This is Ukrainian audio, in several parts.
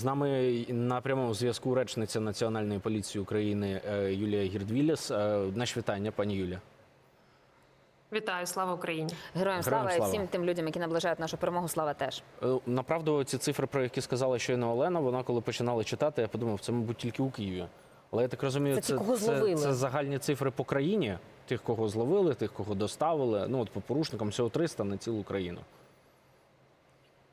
З нами на прямому зв'язку речниця Національної поліції України е, Юлія Гірдвіліс. Е, Наші вітання, пані Юлія. Вітаю, слава Україні! Героям Героям слава і всім тим людям, які наближають нашу перемогу. Слава теж. Е, Направду, ці цифри, про які сказала щойно Олена, вона коли починала читати, я подумав, це, мабуть, тільки у Києві. Але я так розумію, Це ті, кого це, зловили. це загальні цифри по країні, тих, кого зловили, тих, кого доставили. Ну от по порушникам всього 300 на цілу країну.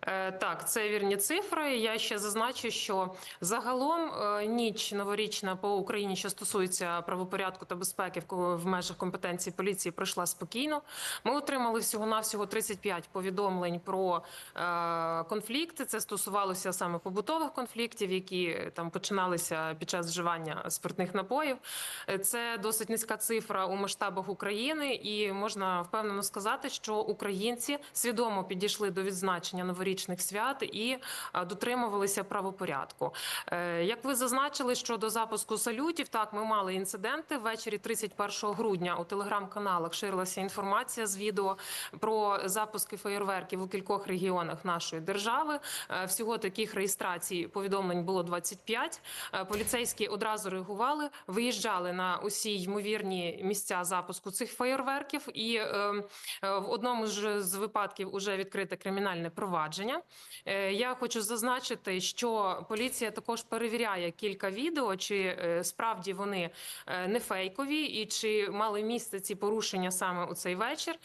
Е, Так, це вірні цифри. Я ще зазначу, що загалом е, ніч новорічна по Україні, що стосується правопорядку та безпеки в межах компетенції поліції, пройшла спокійно. Ми отримали всього навсього 35 повідомлень про е, конфлікти. Це стосувалося саме побутових конфліктів, які там починалися під час вживання спиртних напоїв. Це досить низька цифра у масштабах України, і можна впевнено сказати, що українці свідомо підійшли до відзначення новорічних свят і дотримувалися правопорядку. Е, Як ви зазначили щодо запуску салютів, так ми мали інциденти ввечері 31 грудня. У телеграм-каналах ширилася інформація з відео про запуски феєрверків у кількох регіонах нашої держави. Е, Всього таких реєстрацій повідомлень було 25. Е, Поліцейські одразу реагували, виїжджали на усі ймовірні місця запуску цих феєрверків, і е, е, в одному ж з випадків уже відкрите кримінальне провадження. Е, Я хочу зазначити, що поліція також перевіряє кілька відео, чи е, справді вони е, не фейкові, і чи мали місце ці порушення саме у цей вечір.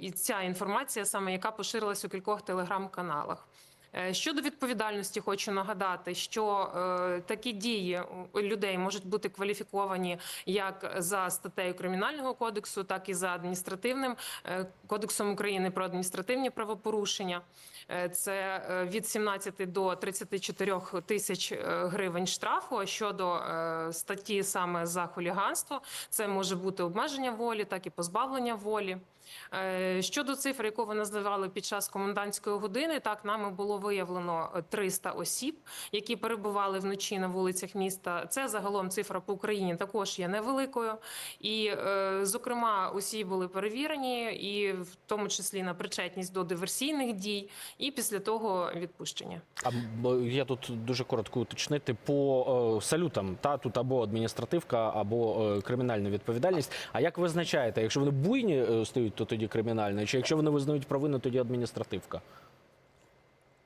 І ця інформація, саме яка поширилась у кількох телеграм-каналах. Е, Щодо відповідальності, хочу нагадати, що е, такі дії людей можуть бути кваліфіковані як за статтею кримінального кодексу, так і за адміністративним е, кодексом України про адміністративні правопорушення. Це від 17 до 34 тисяч гривень штрафу. А щодо статті саме за хуліганство, це може бути обмеження волі, так і позбавлення волі. Е, Щодо цифр, яку ви називали під час комендантської години, так нами було виявлено е, 300 осіб, які перебували вночі на вулицях міста. Це загалом цифра по Україні також є невеликою. І, е, зокрема, усі були перевірені, і в тому числі на причетність до диверсійних дій, і після того відпущення. А я тут дуже коротко уточнити по е, салютам. Та тут або адміністративка, або е, кримінальна відповідальність. А як визначаєте, якщо вони буйні е, стають, то тоді кримінальна, чи якщо вони визнають провину, тоді адміністративка?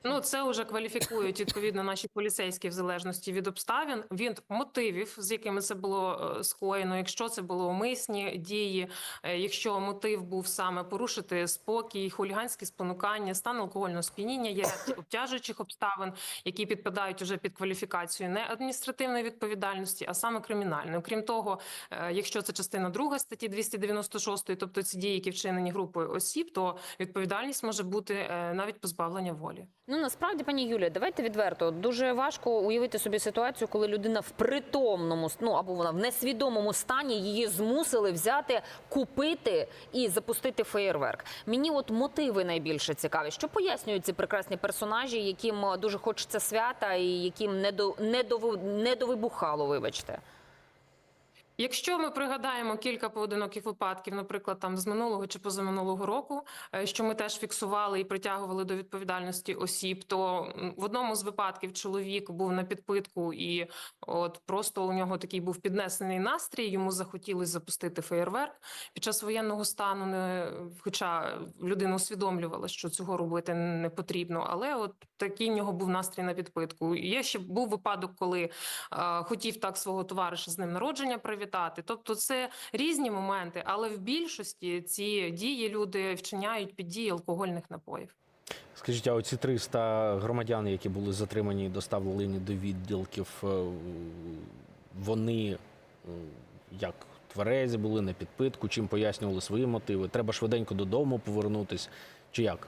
Ну, це вже кваліфікують відповідно наші поліцейські в залежності від обставин, від мотивів, з якими це було е, скоєно. Якщо це було умисні дії, е, якщо мотив був саме порушити спокій, хуліганські спонукання, стан алкогольного сп'яніння, є обтяжуючих обставин, які підпадають уже під кваліфікацію не адміністративної відповідальності, а саме кримінальної. Крім того, е, якщо це частина 2 статті 296, тобто ці дії, які вчинені групою осіб, то відповідальність може бути навіть позбавлення волі. Ну насправді, пані Юлія, давайте відверто. Дуже важко уявити собі ситуацію, коли людина в притомному ну або вона в несвідомому стані її змусили взяти, купити і запустити феєрверк. Мені от мотиви найбільше цікаві. Що пояснюють ці прекрасні персонажі, яким дуже хочеться свята, і яким не до не до не довибухало, вибачте. Якщо ми пригадаємо кілька поодиноких випадків, наприклад, там з минулого чи позаминулого року, е, що ми теж фіксували і притягували до відповідальності осіб, то в одному з випадків чоловік був на підпитку, і от просто у нього такий був піднесений настрій. Йому захотілося запустити феєрверк під час воєнного стану. Не хоча людина усвідомлювала, що цього робити не потрібно, але от такий в нього був настрій на підпитку. Є ще був випадок, коли е, хотів так свого товариша з ним народження привітати. Тобто, це різні моменти, але в більшості ці дії люди вчиняють під дії алкогольних напоїв. Скажіть, а оці 300 громадян, які були затримані і доставлені до відділків, е, вони е, як тверезі були на підпитку, чим пояснювали свої мотиви? Треба швиденько додому повернутись, чи як?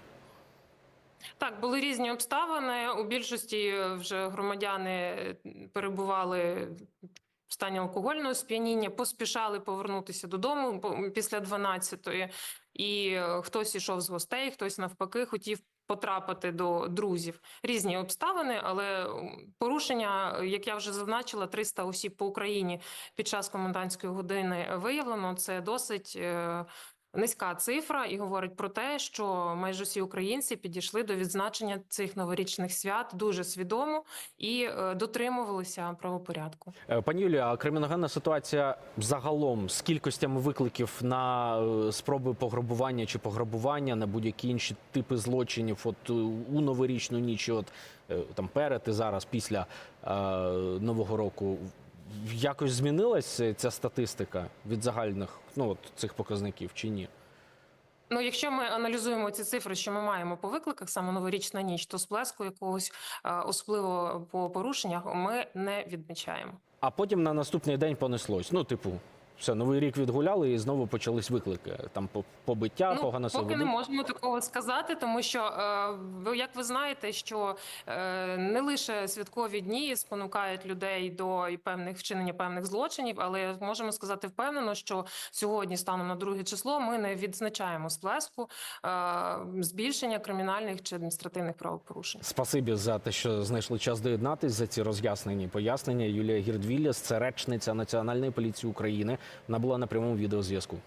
Так, були різні обставини. У більшості вже громадяни перебували в стані алкогольного сп'яніння, поспішали повернутися додому після 12-ї. І е, хтось ішов з гостей, хтось навпаки хотів потрапити до друзів. Різні обставини, але порушення, як я вже зазначила, 300 осіб по Україні під час комендантської години виявлено. Це досить. Низька цифра і говорить про те, що майже всі українці підійшли до відзначення цих новорічних свят дуже свідомо і е, дотримувалися правопорядку. Е, Пані Юлія, криміногенна ситуація загалом з кількостями викликів на е, спроби пограбування чи пограбування на будь-які інші типи злочинів, от у новорічну ніч, от там перед і зараз після е, нового року. Якось змінилась ця статистика від загальних ну от цих показників чи ні? Ну, якщо ми аналізуємо ці цифри, що ми маємо по викликах, саме новорічна ніч, то сплеску якогось е, особливо по порушеннях ми не відмічаємо. А потім на наступний день понеслось. Ну, типу, все, новий рік відгуляли і знову почались виклики. Там по- побиття, ну, погано себе поки не можемо такого сказати, тому що е, як ви знаєте, що е, не лише святкові дні спонукають людей до і певних вчинення певних злочинів, але можемо сказати впевнено, що сьогодні, станом на друге число, ми не відзначаємо сплеску е, збільшення кримінальних чи адміністративних правопорушень. Спасибі за те, що знайшли час доєднатись за ці роз'яснені пояснення. Юлія Гірдвілляс, це речниця Національної поліції України. Вона була на прямому відеозв'язку.